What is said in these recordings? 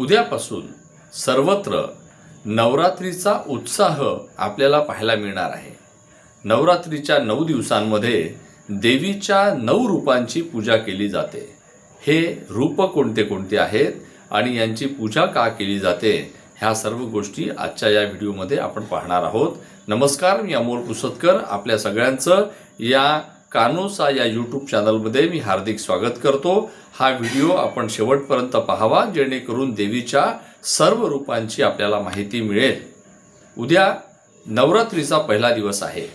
उद्यापासून सर्वत्र नवरात्रीचा उत्साह आपल्याला पाहायला मिळणार आहे. नवरात्रीच्या नऊ दिवसांमध्ये देवीच्या नऊ रूपांची पूजा केली जाते. हे रूप कोणते कोणते आहेत आणि यांची पूजा का केली जाते ह्या सर्व गोष्टी आजच्या या व्हिडिओमध्ये आपण पाहणार आहोत. नमस्कार मी अमोल पुसतकर. आपल्या सगळ्यांचं या कानोसा या यूट्यूब चॅनलमध्ये मी हार्दिक स्वागत करतो. हा व्हिडिओ आपण शेवटपर्यंत पाहावा जेणेकरून देवीच्या सर्व रूपांची आपल्याला माहिती मिळेल. उद्या नवरात्रीचा पहिला दिवस आहे.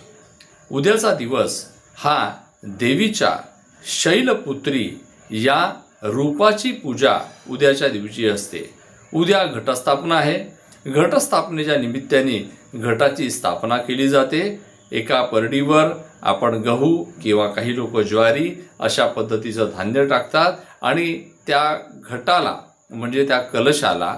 उद्याचा दिवस हा देवीच्या शैलपुत्री या रूपाची पूजा उद्याच्या दिवशी असते. उद्या घटस्थापना आहे. घटस्थापनेच्या निमित्ताने घटाची स्थापना केली जाते. एका परडीवर आपण गहू किंवा काही लोक ज्वारी अशा पद्धतीचं धान्य टाकतात आणि त्या घटाला म्हणजे त्या कलशाला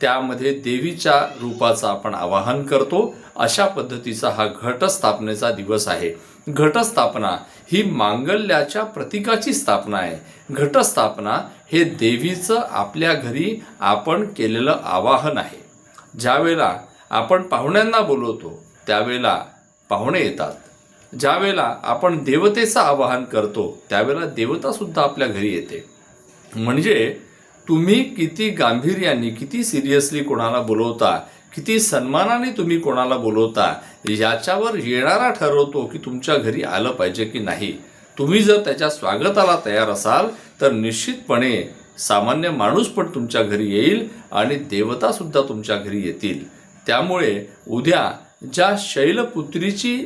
त्यामध्ये देवीच्या रूपाचं आपण आवाहन करतो. अशा पद्धतीचा हा घटस्थापनेचा दिवस आहे. घटस्थापना ही मांगल्याच्या प्रतीकाची स्थापना आहे. घटस्थापना हे देवीचं आपल्या घरी आपण केलेलं आवाहन आहे. ज्यावेळेला आपण पाहुण्यांना बोलवतो त्यावेळेला पाहुणे येतात. ज्यावेळेला आपण देवतेचं आवाहन करतो त्यावेळेला देवतासुद्धा आपल्या घरी येते. म्हणजे तुम्ही किती गांभीर्याने किती सिरियसली कोणाला बोलवता किती सन्मानाने तुम्ही कोणाला बोलवता याच्यावर येणारा ठरवतो की तुमच्या घरी आलं पाहिजे की नाही. तुम्ही जर त्याच्या स्वागताला तयार असाल तर निश्चितपणे सामान्य माणूस पण तुमच्या घरी येईल आणि देवतासुद्धा तुमच्या घरी येतील. त्यामुळे उद्या ज्या शैलपुत्रीची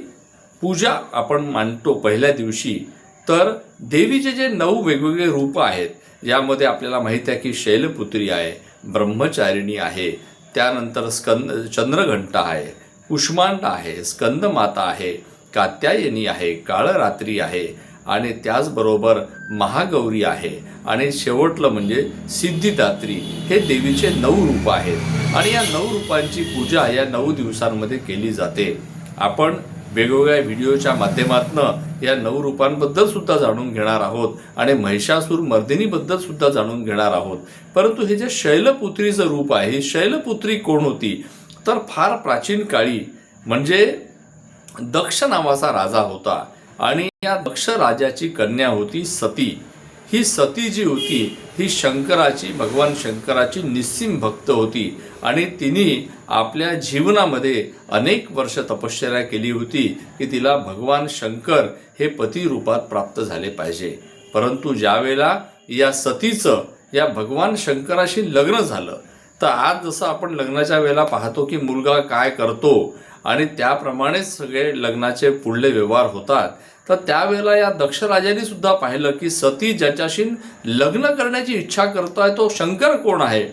पूजा आपण मानतो पहिल्या दिवशी तर देवीचे जे नऊ वेगवेगळे रूप आहेत यामध्ये आपल्याला माहीत आहे की शैलपुत्री आहे ब्रह्मचारिणी आहे त्यानंतर स्कंद चंद्रघंटा आहे कुष्मांड आहे स्कंदमाता आहे कात्यायनी आहे काळरात्री आहे आणि त्याचबरोबर महागौरी आहे. आणि शेवटलं म्हणजे सिद्धिदात्री. हे देवीचे नऊ रूप आहेत. आणि या नऊ रूपांची पूजा या नऊ दिवसांमध्ये केली जाते. आपण वेगवेगळ्या व्हिडिओच्या माध्यमातून या नऊ रूपांबद्दल सुद्धा जाणून घेणार आहोत आणि महिषासूर मर्दिनीबद्दल सुद्धा जाणून घेणार आहोत. परंतु हे जे शैलपुत्रीचं रूप आहे शैलपुत्री कोण होती? तर फार प्राचीन काळी म्हणजे दक्ष नावाचा राजा होता. आणि या दक्ष राजाची कन्या होती सती. ही सती जी होती ही शंकराची भगवान शंकराची निस्सीम भक्त होती आणि तिने आपल्या जीवनामध्ये अनेक वर्ष तपश्चर्या केली होती की तिला भगवान शंकर हे पती रूपात प्राप्त झाले पाहिजे. परंतु ज्यावेळेला या सतीचं या भगवान शंकराशी लग्न झालं तर आज जसं आपण लग्नाच्या वेळेला पाहतो की मुलगा काय करतो आणि त्याप्रमाणेच सगळे लग्नाचे पुढले व्यवहार होतात. तर त्यावेळेला या दक्ष सुद्धा पाहिलं की सती ज्याच्याशी लग्न करण्याची इच्छा करतोय तो शंकर कोण आहे?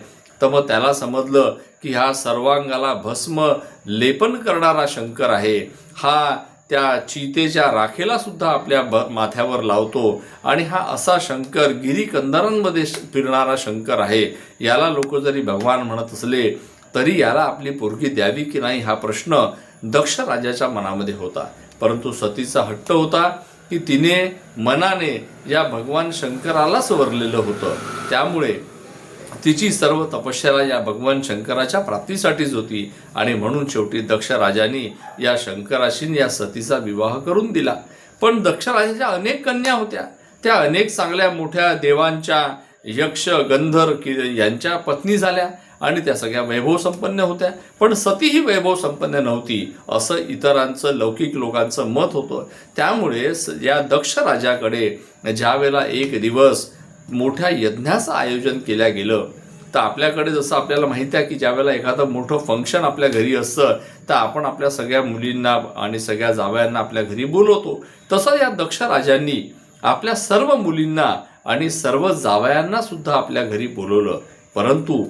तर मग त्याला समजलं की हा सर्वांगाला भस्म लेपन करणारा शंकर आहे. हा त्या चितेच्या राखेला सुद्धा आपल्या ब माथ्यावर लावतो आणि हा असा शंकर गिरीकंदरांमध्ये फिरणारा शंकर आहे. याला लोक जरी भगवान म्हणत असले तरी याला आपली पोरगी द्यावी की नाही हा प्रश्न दक्ष राजाच्या मनामध्ये होता. परंतु सतीचा हट्ट होता की तिने मनाने या भगवान शंकरालाच वरलेलं होतं. त्यामुळे तिची सर्व तपश्चर्या या भगवान शंकराच्या प्राप्तीसाठीच होती आणि म्हणून शेवटी दक्ष राजाने या शंकराशी या सतीचा विवाह करून दिला. पण दक्ष राजाच्या अनेक कन्या होत्या. त्या अनेक चांगल्या मोठ्या देवांच्या यक्ष गंधर कि यांच्या पत्नी झाल्या. आणि त्या सगळ्या वैभवसंपन्न होत्या. पण सती ही वैभवसंपन्न नव्हती असं इतरांचं लौकिक लोकांचं मत होतं. त्यामुळे स- या दक्ष राजाकडे ज्या वेळेला एक दिवस मोठ्या यज्ञाचं आयोजन केल्या गेलं तर आपल्याकडे जसं आपल्याला माहिती आहे की ज्यावेळेला एखादं मोठं फंक्शन आपल्या घरी असतं तर आपण आपल्या सगळ्या मुलींना आणि सगळ्या जावयांना आपल्या घरी बोलवतो. तसं या दक्ष राजांनी आपल्या सर्व मुलींना आणि सर्व जावयांना सुद्धा आपल्या घरी बोलवलं. परंतु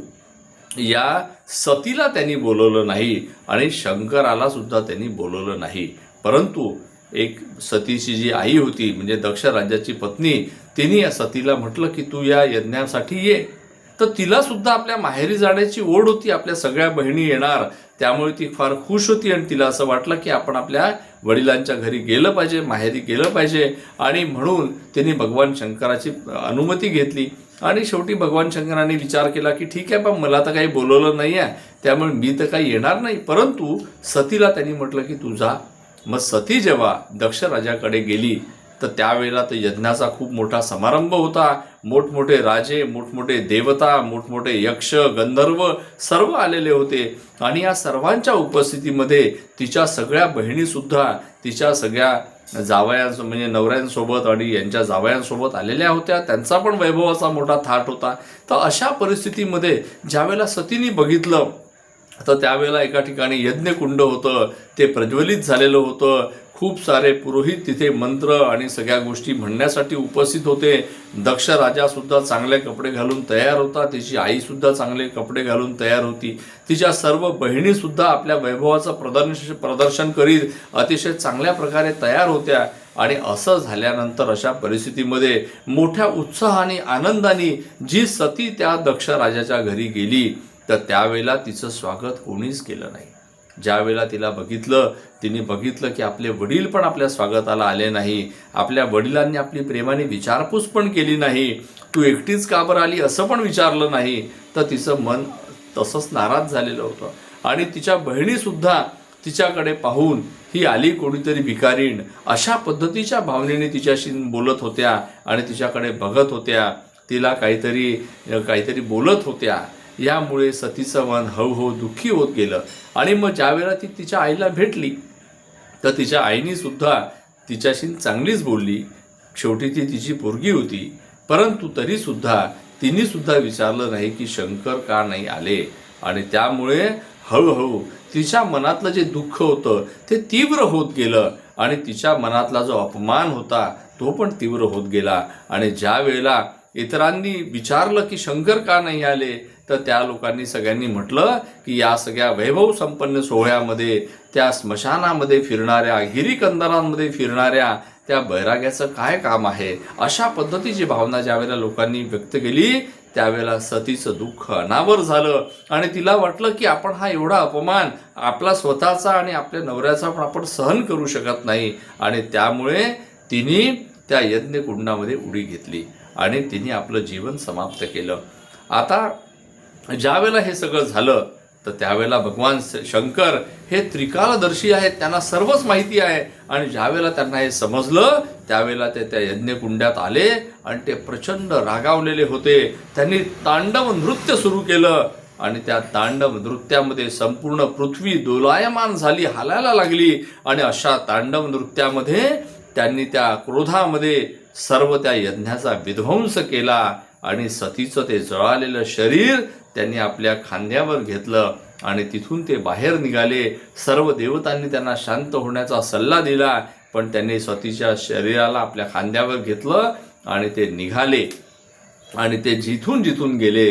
या सतीला त्यांनी बोलवलं नाही आणि शंकराला सुद्धा त्यांनी बोलवलं नाही. परंतु एक सतीची जी आई होती म्हणजे दक्ष राजाची पत्नी तिने या सतीला म्हटलं की तू या यज्ञासाठी ये. तर तिला सुद्धा आपल्या माहेरी जाण्याची ओढ होती आपल्या सगळ्या बहिणी येणार. त्यामुळे ती फार खुश होती आणि तिला असं वाटलं की आपण आपल्या वडिलांच्या घरी गेलं पाहिजे माहेरी गेलं पाहिजे. आणि म्हणून तिने भगवान शंकराची अनुमती घेतली. आणि शेवटी भगवान शंकराने विचार केला की ठीक आहे पण मला तर काही बोलवलं नाही आहे. त्यामुळे मी तर काही येणार नाही. परंतु सतीला त्यांनी म्हटलं की तुझा मग सती जेव्हा दक्ष राजाकडे गेली तर त्यावेळेला तर यज्ञाचा खूप मोठा समारंभ होता. मोठमोठे राजे मोठमोठे देवता मोठमोठे यक्ष गंधर्व सर्व आलेले होते. आणि या सर्वांच्या उपस्थितीमध्ये तिच्या सगळ्या बहिणीसुद्धा तिच्या सगळ्या जावयांस म्हणजे नवऱ्यांसोबत आणि यांच्या जावयांसोबत आलेल्या होत्या. त्यांचा पण वैभवाचा मोठा थाट होता. तर अशा परिस्थितीमध्ये ज्यावेळेला सतीने बघितलं तर त्यावेळेला एका ठिकाणी यज्ञकुंड होतं. ते प्रज्वलित झालेलं होतं. खूप सारे पुरोहित तिथे मंत्र आणि सगळ्या गोष्टी म्हणण्यासाठी उपस्थित होते. दक्ष राजासुद्धा चांगले कपडे घालून तयार होता. तिची आईसुद्धा चांगले कपडे घालून तयार होती. तिच्या सर्व बहिणीसुद्धा आपल्या वैभवाचं प्रदर्श प्रदर्शन करीत अतिशय चांगल्या प्रकारे तयार होत्या. आणि असं झाल्यानंतर अशा परिस्थितीमध्ये मोठ्या उत्साहाने आनंदाने जी सती त्या दक्ष राजाच्या घरी गेली तर त्यावेळेला तिचं स्वागत कोणीच केलं नाही. ज्यावेळेला तिला बघितलं तिने बघितलं की आपले वडील पण आपल्या स्वागताला आले नाही. आपल्या वडिलांनी आपली प्रेमाने विचारपूस पण केली नाही. तू एकटीच का बरं आली असं पण विचारलं नाही. तर तिचं मन तसंच नाराज झालेलं होतं. आणि तिच्या बहिणीसुद्धा तिच्याकडे पाहून ही आली कोणीतरी भिकारीण. अशा पद्धतीच्या भावनेने तिच्याशी बोलत होत्या आणि तिच्याकडे बघत होत्या. तिला काहीतरी काहीतरी बोलत होत्या. यामुळे सतीचं मन हळूहळू दुःखी होत गेलं. आणि मग ज्यावेळेला ती तिच्या आईला भेटली तर तिच्या आईनी सुद्धा तिच्याशी चांगलीच बोलली. शेवटी ती तिची पोरगी होती. परंतु तरीसुद्धा तिनेसुद्धा विचारलं नाही की शंकर का नाही आले. आणि त्यामुळे हळूहळू तिच्या मनातलं जे दुःख होतं ते तीव्र होत गेलं. आणि तिच्या मनातला जो अपमान होता तो पण तीव्र होत गेला. आणि ज्या वेळेला इतरांनी विचारलं की शंकर का नाही आले तर त्या लोकांनी सगळ्यांनी म्हटलं की या सगळ्या वैभव संपन्न सोहळ्यामध्ये त्या स्मशानामध्ये फिरणाऱ्या गिरीकंदरांमध्ये फिरणाऱ्या त्या बैराग्याचं काय काम आहे? अशा पद्धतीची भावना ज्यावेळेला लोकांनी व्यक्त केली त्यावेळेला सतीचं दुःख अनावर झालं. आणि तिला वाटलं की आपण हा एवढा अपमान आपला स्वतःचा आणि आपल्या नवऱ्याचा पण आपण सहन करू शकत नाही. आणि त्यामुळे तिने त्या यज्ञकुंडामध्ये उडी घेतली आणि तिने आपलं जीवन समाप्त केलं. आता ज्यावेळेला हे सगळं झालं तर त्यावेळेला भगवान शंकर हे त्रिकालदर्शी आहेत त्यांना सर्वच माहिती आहे. आणि ज्यावेळेला त्यांना हे समजलं त्यावेळेला ते त्या यज्ञकुंड्यात आले आणि ते प्रचंड रागावलेले होते. त्यांनी तांडव नृत्य सुरू केलं आणि त्या तांडव नृत्यामध्ये संपूर्ण पृथ्वी दोलायमान झाली हालायला लागली. आणि अशा तांडव नृत्यामध्ये त्यांनी त्या क्रोधामध्ये सर्व त्या यज्ञाचा विध्वंस केला. आणि सतीचं ते जळालेलं शरीर त्यांनी आपल्या खांद्यावर घेतलं आणि तिथून ते बाहेर निघाले. सर्व देवतांनी त्यांना शांत होण्याचा सल्ला दिला पण त्यांनी सतीच्या शरीराला आपल्या खांद्यावर घेतलं आणि ते निघाले. आणि ते जिथून जिथून गेले.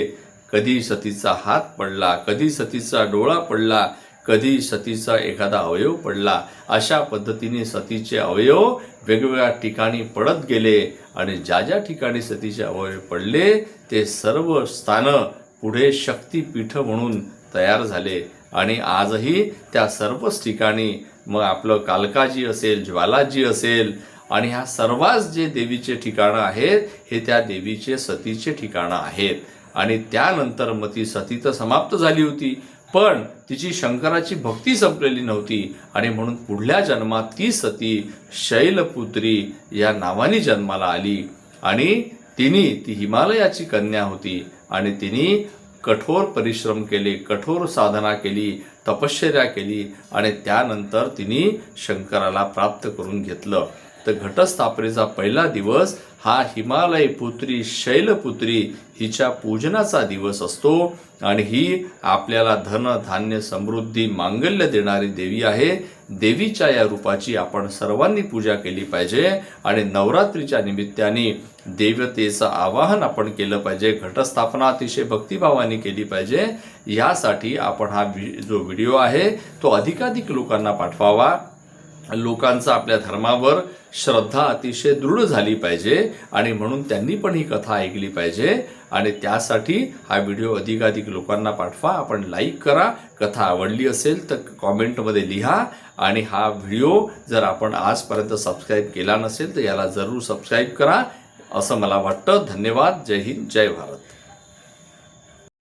कधी सतीचा हात पडला कधी सतीचा डोळा पडला कधी सतीचा एखादा अवयव पडला अशा पद्धतीने सतीचे अवयव वेगवेगळ्या ठिकाणी पडत गेले आणि ज्या ज्या ठिकाणी सतीचे अवयव पडले ते सर्व स्थानं पुढे शक्तीपीठ म्हणून तयार झाले. आणि आजही त्या सर्वच ठिकाणी मग आपलं कालकाजी असेल ज्वालाजी असेल आणि ह्या सर्वाच जे देवीचे ठिकाणं आहेत हे त्या देवीचे सतीचे ठिकाणं आहेत. आणि त्यानंतर मग ती सती तर समाप्त झाली होती. पण तिची शंकराची भक्ती संपलेली नव्हती. आणि म्हणून पुढल्या जन्मात ती सती शैलपुत्री या नावाने जन्माला आली. आणि तिने ती हिमालयाची कन्या होती. आणि तिने कठोर परिश्रम केले कठोर साधना केली तपश्चर्या केली. आणि त्यानंतर तिने शंकराला प्राप्त करून घेतलं. तर घटस्थापनेचा पहिला दिवस हा हिमालय पुत्री शैलपुत्री हिच्या पूजनाचा दिवस असतो आणि ही आपल्याला धन धान्य समृद्धी मांगल्य देणारी देवी आहे. देवीच्या या रूपाची आपण सर्वांनी पूजा केली पाहिजे आणि नवरात्रीच्या निमित्ताने देवतेचं आवाहन आपण केलं पाहिजे घटस्थापना अतिशय भक्तिभावाने केली पाहिजे. यासाठी आपण हा वि- जो व्हिडिओ आहे तो अधिकाधिक लोकांना पाठवावा. लोकांचा आपल्या धर्मावर श्रद्धा अतिशय दृढ झाली पाहिजे आणि म्हणून त्यांनी पण ही कथा ऐकली पाहिजे. आणि त्यासाठी हा व्हिडिओ अधिकाधिक लोकांना पाठवा. आपण लाईक करा. कथा आवडली असेल तर कॉमेंटमध्ये लिहा. आणि हा व्हिडिओ जर आपण आजपर्यंत सबस्क्राईब केला नसेल तर याला जरूर सबस्क्राईब करा. असं मला वाटतं. धन्यवाद. जय हिंद. जय भारत.